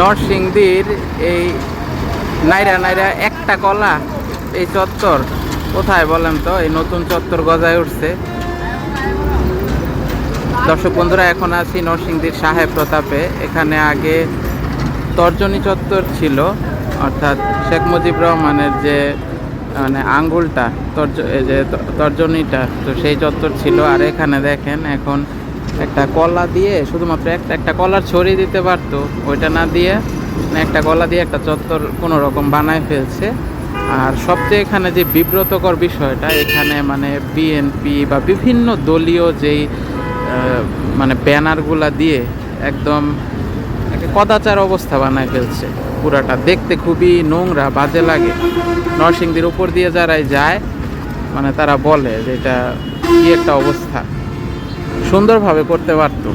নরসিংদীর এই নাইরা নাইরা একটা কলা, এই চত্বর। কোথায় বলেন তো? এই নতুন চত্বর গজায় উঠছে। দর্শক বন্ধুরা, এখন আছি নরসিংদীর সাহেব প্রতাপে। এখানে আগে তর্জনী চত্বর ছিল, অর্থাৎ শেখ মুজিব রহমানের যে মানে আঙ্গুলটা, তর্জ যে তর্জনীটা, তো সেই চত্বর ছিল। আর এখানে দেখেন, এখন একটা কলা দিয়ে শুধুমাত্র একটা একটা কলার ছড়িয়ে দিতে পারতো, ওইটা না দিয়ে মানে একটা কলা দিয়ে একটা চত্বর কোনো রকম বানায় ফেলছে। আর সবচেয়ে এখানে যে বিব্রতকর বিষয়টা, এখানে মানে বিএনপি বা বিভিন্ন দলীয় যেই মানে ব্যানারগুলা দিয়ে একদম কদাচার অবস্থা বানায় ফেলছে। পুরাটা দেখতে খুবই নোংরা, বাজে লাগে। নরসিংদীর উপর দিয়ে যারাই যায় মানে তারা বলে যে এটা কি একটা অবস্থা। সুন্দরভাবে করতে পারতো।